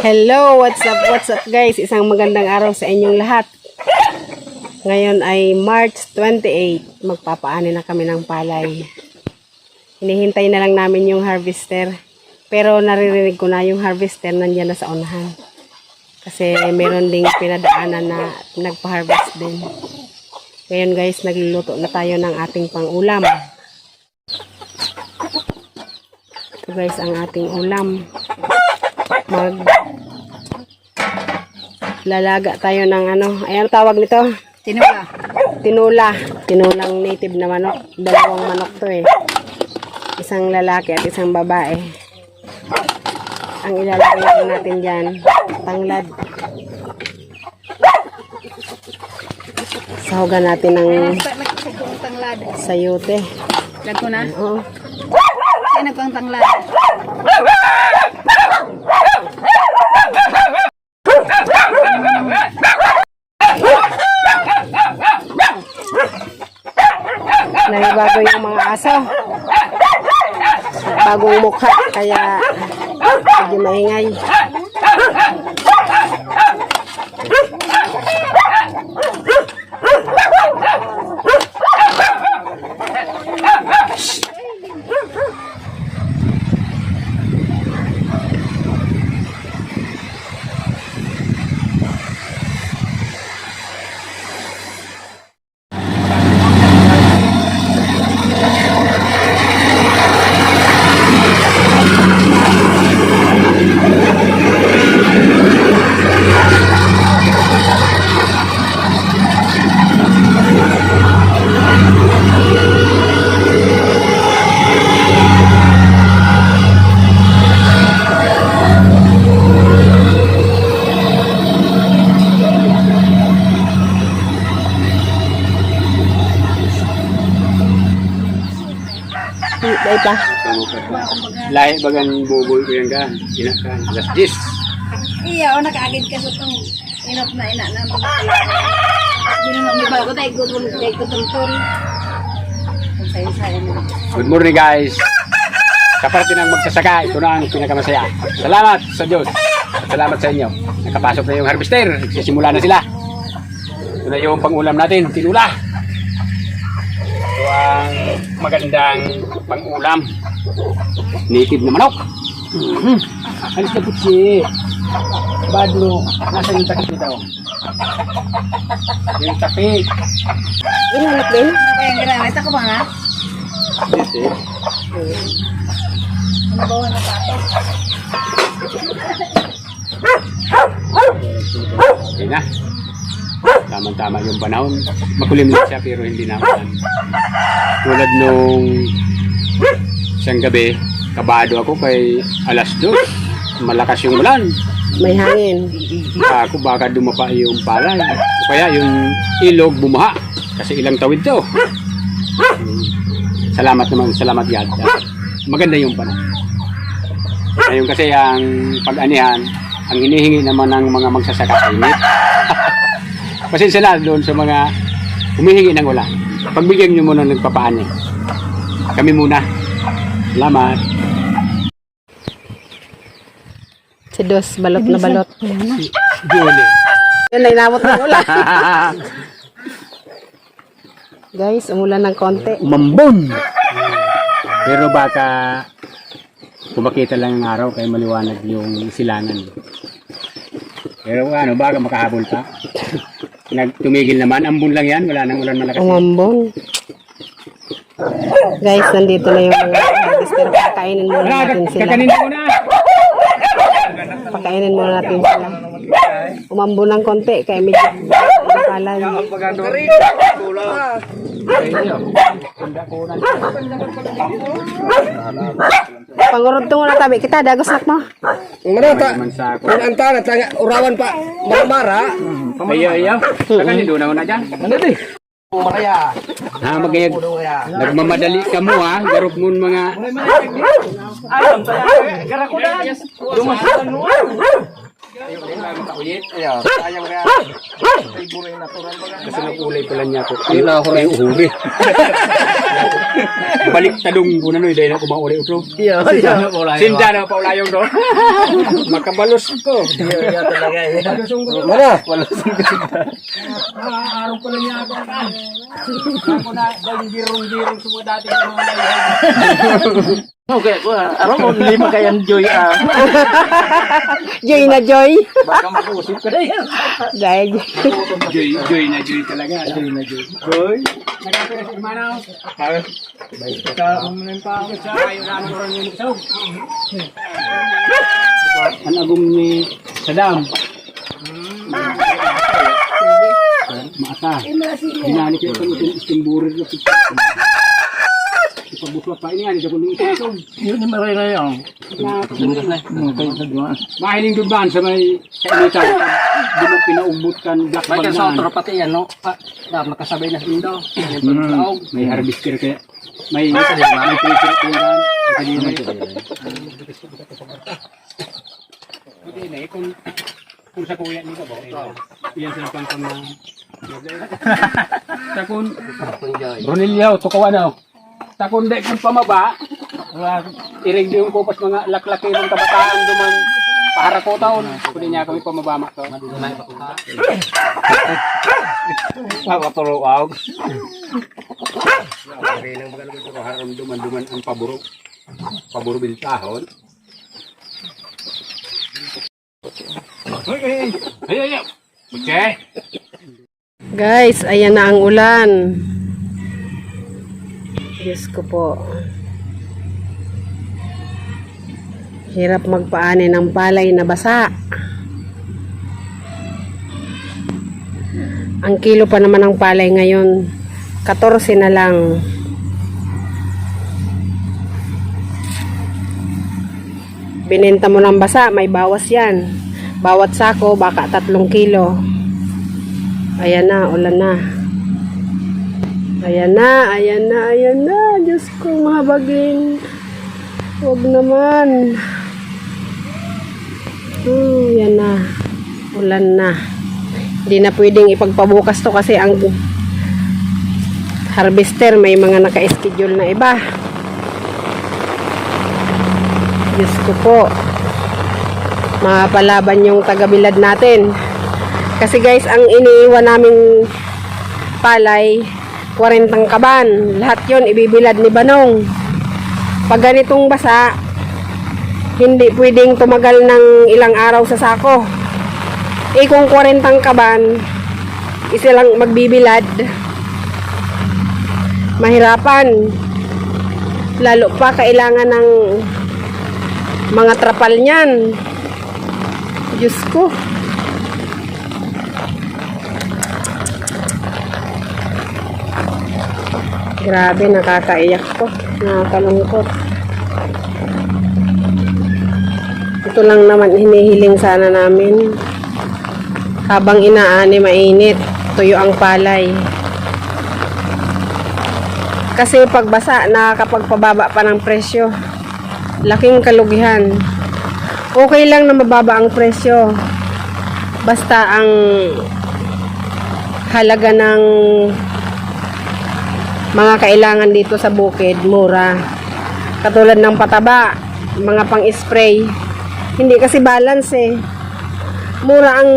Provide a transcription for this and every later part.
Hello, what's up, what's up guys? Isang magandang araw sa inyong lahat. Ngayon ay March 28. Magpapaani na kami ng palay. Hinihintay na lang namin yung harvester. Pero naririnig ko na yung harvester nandyan na sa unahan. Kasi meron ding pinadaanan na nagpa-harvest din. Ngayon guys, nagluluto na tayo ng ating pang-ulam. Ito guys, ang ating ulam mag lalaga tayo ng ano, ayan tawag nito, Tinula. tinula. Tinulang native na manok. Dalawang manok to eh. Isang lalaki at isang babae. Ang ilalagay lang natin dyan, tanglad. Sahugan natin ng tanglad. sayote. Lag ko na. Oo. Kaya nagpang tanglad. Nagbago yung mga aso. Bagong mukha, kaya medyo maingay. Bagan buboy ko yan ka. Ina ka. Alas 10. Iya, o nakaagid ka sa itong inop na ina na Hindi naman may bago tayo gutol, tayo mo. Good morning guys. Sa parte ng magsasaka, ito na ang pinakamasaya. Salamat sa Diyos. At Salamat sa inyo. Nakapasok na yung harvester. Nagsisimula na sila. Ito na yung pangulam natin. Tinula. Ito ang magandang pangulam. Native na manok. Mhm. Alis na putsi. Badlo. Nasaan yung takip nito? Yung takip. Inanap din? Ano kayang ginamit? Ako ba nga? This is. Ano ba na pato? Okay na. Tama-tama yung panahon. Makulimlim siya pero hindi na ulan. Tulad nung isang gabi, kabado ako kay alas dos. Malakas yung ulan. May hangin. Ako baka dumapa yung palay. Kaya yung ilog bumaha. Kasi ilang tawid to. Salamat naman, salamat God. Maganda yung panahon. Ngayon kasi ang pag-anihan, ang hinihingi naman ng mga magsasaka init. Pasensya na doon sa mga humihingi ng ulan. Pagbigyan nyo muna nagpapaani. Kami muna. Salamat. Si Dos, balot na balot. Julie. Yan na inabot ng ulan. Guys, umulan ng konti. Umambon! Pero baka kumakita lang ang araw kaya maliwanag yung silangan. Pero ano, baka makahabol pa. Nagtumigil naman, ambon lang yan, wala nang ulan malakas. Umambong. Guys, nandito na yung mga harvester. Pakainin muna natin sila. kakanin mo na! Pakainin muna natin sila. Umambo ng konti kaya medyo nakalan. Pangurod to muna tabi kita, dagos nak mo. Naman sa ako. kung antara, tanga, urawan pa, maramara. Ayaw, ayaw. Kakanin doon ako na dyan. Ano di? Maraya, Ha, magayag. puno kaya. Nagmamadali ka mo ha. Garop mo mga... tayo makauyit. Ayo, sayang rin. Libo rin natural ba? Kasi nag-ulay pala niya ako. Yun na ako rin. uhuri. Balik talong ko na no, dahil ako maulay utlo. Iya, iya. Sinda na paulayong do. Makabalos ko. Iya talaga. iya. Balusong ko. Mana? Araw ko lang niya ako. Ako na, dahil girong-girong sa mga dating mga Okay, well, araw mo lima kayang joy ah. Joy na joy. Baka mag-usip ka na yan. Dahil Joy, joy na joy talaga. Joy na joy. Joy. Nagkakita si Manaw. Kaya, ika, umunin pa ako sa ayaw na ano rin yung isog. Ang agong ni Saddam. Maata. Dinali ko ito ng istimburir na pizza. Ipabukla pa ini ani kung ito ito. Yun yung maray na yan. Bungas na. Hmm, kayo sa duwa. Mahiling duban sa may kainitan. Di mo pinaumbot kan black May bag na. pati yan, no? Ah, na, makasabay na Mm. pagkaog. May harvester kaya. May may may pressure ko yan. Kanina Hindi na kung kung sa kuya nito ba. Iyan sa pang pang Takon Ronilio to kawana. Takon dek kung pamaba. Wala iring di ko pas mga laklaki ng kabataan duman para ko taon. Kundi niya kami pamabama to. Nakaturuaw. Kaya nang mga naman ko haram duman-duman ang paburo. Paburo biltahon. Ay, ay, ay. Ay, ay, ay. Okay. Guys, ayan na ang ulan. Diyos ko po. Hirap magpaani ng palay na basa. Ang kilo pa naman ng palay ngayon, 14 na lang. Binenta mo ng basa, may bawas yan. Bawat sako, baka tatlong kilo. Ayan na, ulan na. Ayan na, ayan na, ayan na. Diyos ko, mahabagin. Huwag naman. Oh, yan na. Ulan na. Hindi na pwedeng ipagpabukas to kasi ang harvester may mga naka-schedule na iba. Diyos ko po. Mapalaban yung tagabilad natin. Kasi guys, ang iniiwan naming palay, 40 kaban. Lahat yon ibibilad ni Banong. Pag ganitong basa, hindi pwedeng tumagal ng ilang araw sa sako. Eh kung 40 kaban, isa lang magbibilad, mahirapan. Lalo pa kailangan ng mga trapal niyan. Diyos ko. Grabe, nakakaiyak ko. Nakakalungkot. Ito lang naman hinihiling sana namin. Habang inaani mainit, tuyo ang palay. Kasi pagbasa, nakakapagpababa pa ng presyo. Laking kalugihan. Okay lang na mababa ang presyo. Basta ang halaga ng mga kailangan dito sa bukid, mura. Katulad ng pataba, mga pang-spray. Hindi kasi balance eh. Mura ang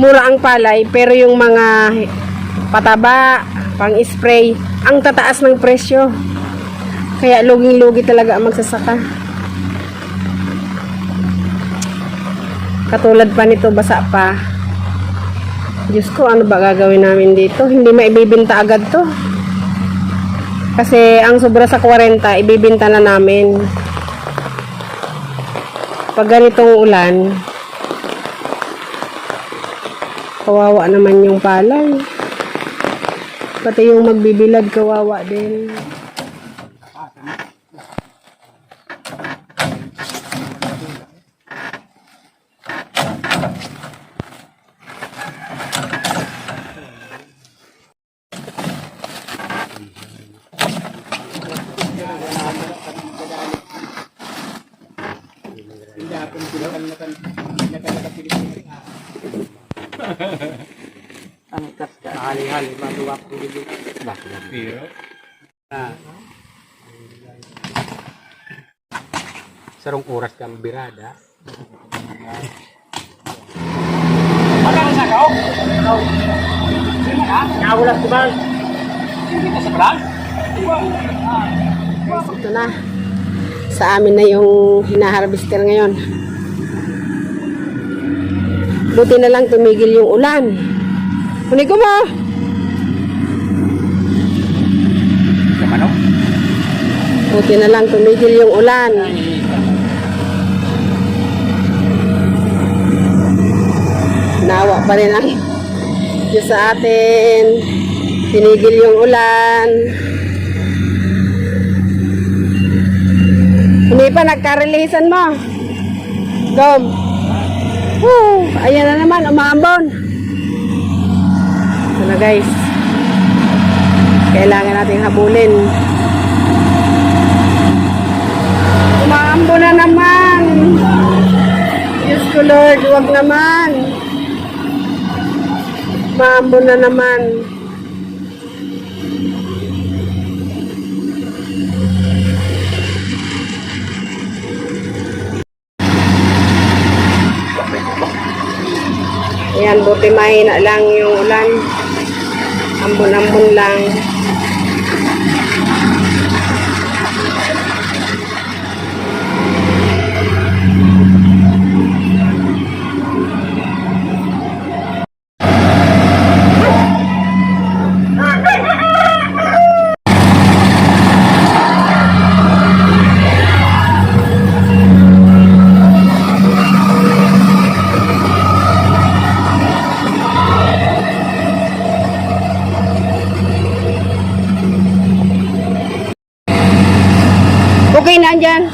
mura ang palay, pero yung mga pataba, pang-spray, ang tataas ng presyo. Kaya luging-lugi talaga ang magsasaka. Katulad pa nito, basa pa. Diyos ko, ano ba gagawin namin dito? Hindi maibibinta agad to. Kasi ang sobra sa 40, ibibinta na namin. Pag ganitong ulan, kawawa naman yung palay. Pati yung magbibilad, kawawa din. Ang kaska. Hali-hali, magawa ko dito. Pero, ah, sarong oras kang birada. Magkano sa kao? Nakawala ko ba? Hindi ka sa vlog? Ito na. Sa amin na yung hinaharvester ngayon. Buti na lang tumigil yung ulan. Kunin ko mo! Sa manok? Buti na lang tumigil yung ulan. Nawa pa rin ang Diyos sa atin. Tinigil yung ulan. Hindi pa nagka-releasean mo. Dom. Woo! Ayan na naman, umambon. Ito na guys. Kailangan natin habulin. Umaambo na naman. Diyos ko Lord, huwag naman. Umaambo na naman. Buti mahina lang yung ulan. Ambon-ambon lang. Okay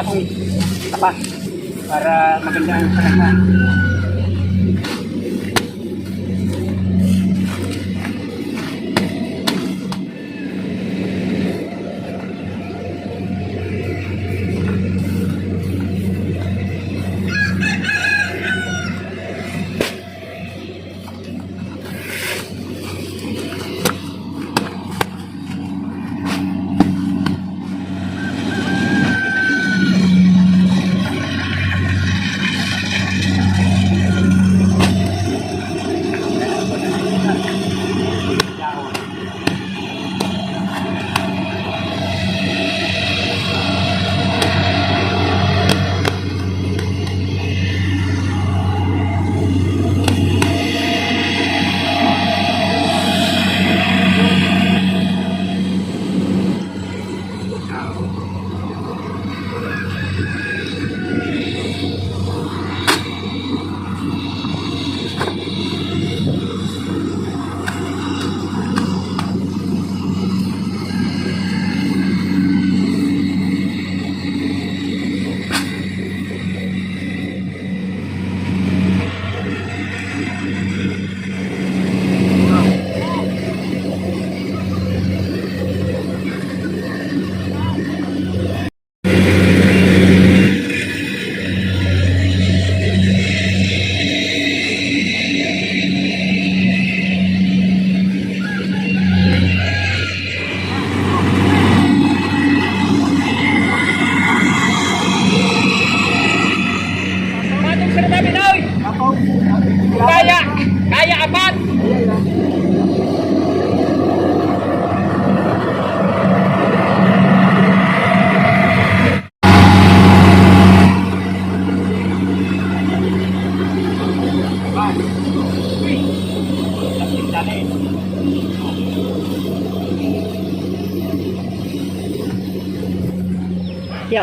Ito patong tapa para maganda ang panahon.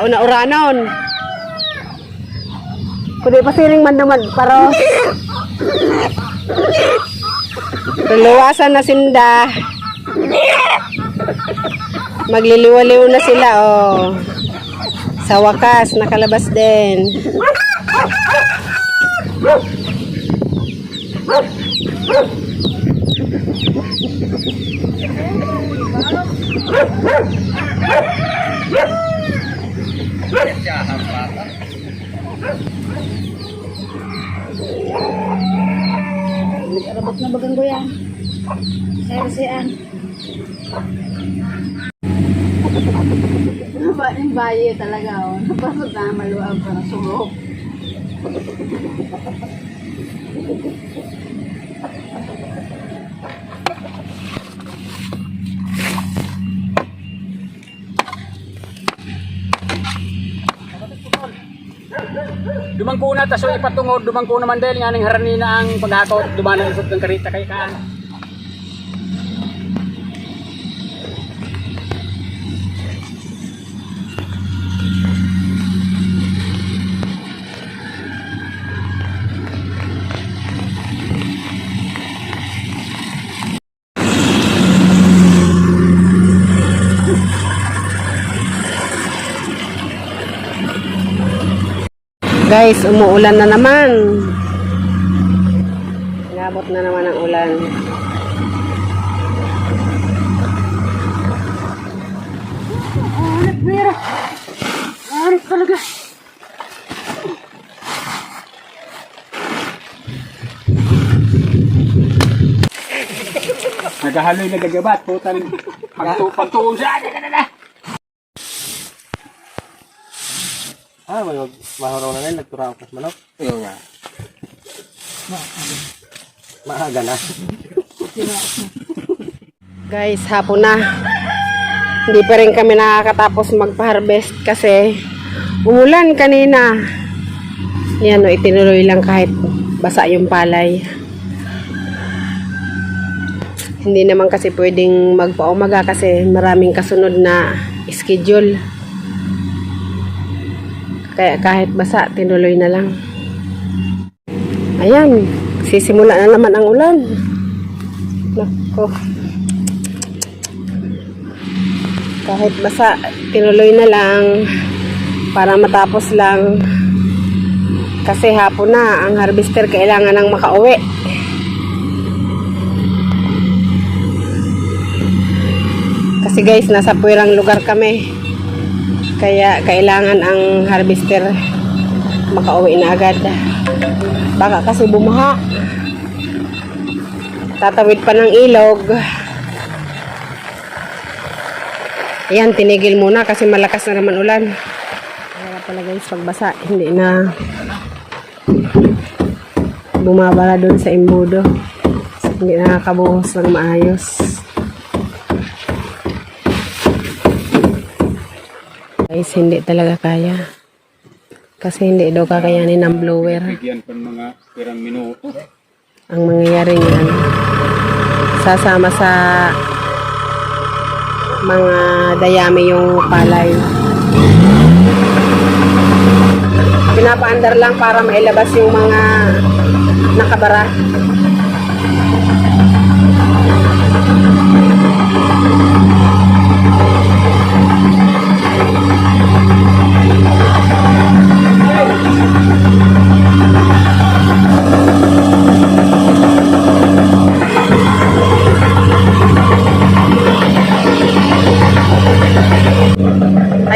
Una uranon. Kundi pa siling man naman paro. Luwasan na sinda. Magliliwaliw na sila oh. Sa wakas nakalabas din. Rabot na bagang goyan. Saya siyan. Ba yung baye talaga oh. Maluwag para sumok. Dumangko na, taso ipatungod, dumangko naman dahil nga ng harani na ang paghakaw at dumanan isot ng karita kay kaan. Guys, umuulan na naman. Nabot na naman ang ulan. Nagahaloy na gagabat, puta rin. Pagtu pagtuong siya. Ah, may mag maharaw na nila, nagturaw ko sa manok. Yung nga. Maaga na. Guys, hapon na. Hindi pa rin kami nakakatapos magpa-harvest kasi umulan kanina. Yan o, itinuloy lang kahit basa yung palay. Hindi naman kasi pwedeng magpaumaga kasi maraming kasunod na schedule. Kaya kahit basa, tinuloy na lang. Ayan, sisimula na naman ang ulan. Nako. Kahit basa, tinuloy na lang para matapos lang. Kasi hapon na, ang harvester kailangan nang makauwi. Kasi guys, nasa puwirang lugar kami. Kaya kailangan ang harvester makauwi na agad. Baka kasi bumaha. Tatawid pa ng ilog. Ayan, tinigil muna kasi malakas na naman ulan. Kaya pala guys, pagbasa, hindi na bumabara doon sa imbudo. Hindi nakakabuhos ng maayos. Guys, hindi talaga kaya. Kasi hindi daw kakayanin ng blower. Bigyan pa mga pirang minuto. Ang mangyayari niyan, sasama sa mga dayami yung palay. Pinapaandar lang para mailabas yung mga nakabara.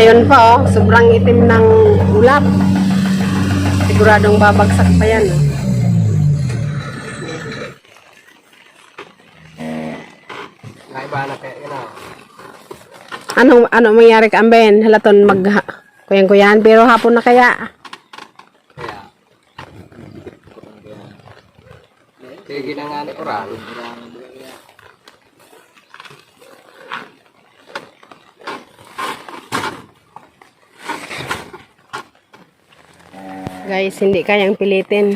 Ayun pa oh, sobrang itim ng ulap. Siguradong babagsak pa yan. Oh. Kaya. Anong ano mangyari ka amben? Halaton mag kuyan kuyan pero hapon na kaya. Kaya. Sige na nga ni guys hindi kayang pilitin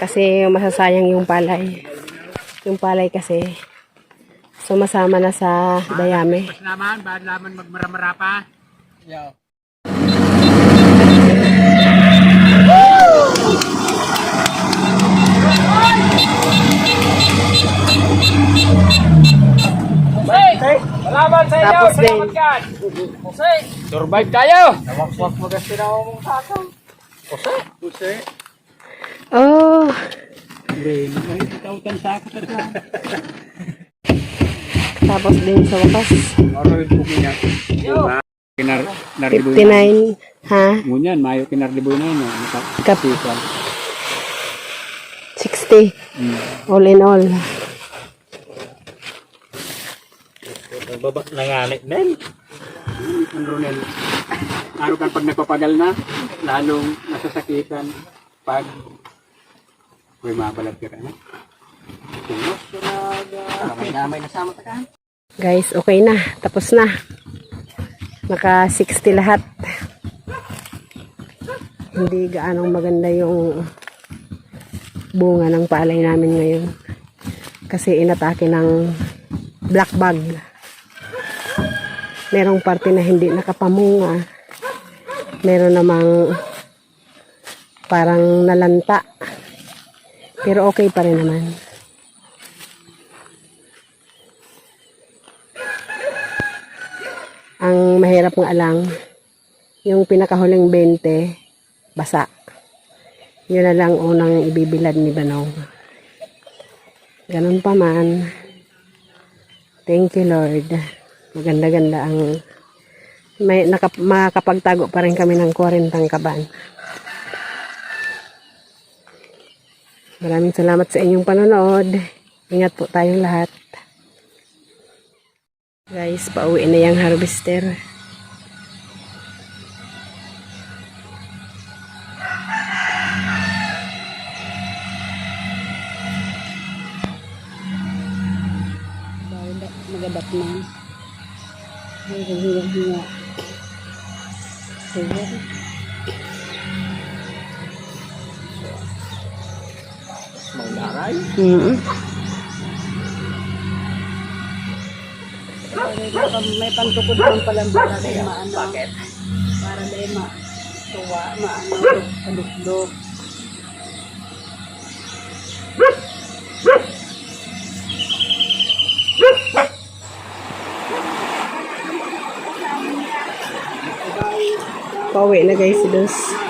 kasi masasayang yung palay yung palay kasi sumasama na sa dayami naman ba naman magmaramara pa yeah. Salamat sa inyo, Tapos salamat din. God. Survive tayo! Nawak-wak mo kasi na ako mong tatang. Oh, tapos din sa wakas. Oro yung pumina. Kinar, naribo 59. Ha? Ngunyan, mayo kinarlibo na yun. Naka, Kap- sipan. 60. All in all. Baba nanganit din. Ang Ronel. Ano kan pag nagpapagal na, lalong nasasakitan pag may mabalag ka na. Tulos talaga. May damay na sama ka. Guys, okay na. Tapos na. Naka 60 lahat. Hindi gaanong maganda yung bunga ng palay namin ngayon. Kasi inatake ng black bug. Merong parte na hindi nakapamunga. Meron namang parang nalanta. Pero okay pa rin naman. Ang mahirap nga lang, yung pinakahuling 20, basa. Yun na lang unang ibibilad ni Banong. Ganun pa man. Thank you Lord. Maganda-ganda ang may nakap, makakapagtago pa rin kami ng 40 kaban. Maraming salamat sa inyong panonood. Ingat po tayong lahat. Guys, pauwi na yung harvester. Ay, hinga-hinga. Sige. Manglaray. Mm May pangtukod naman palang para dahil maano. Bakit? Para dahil ma tuwa, maano, kadukdok. Pauwi na guys si Dos.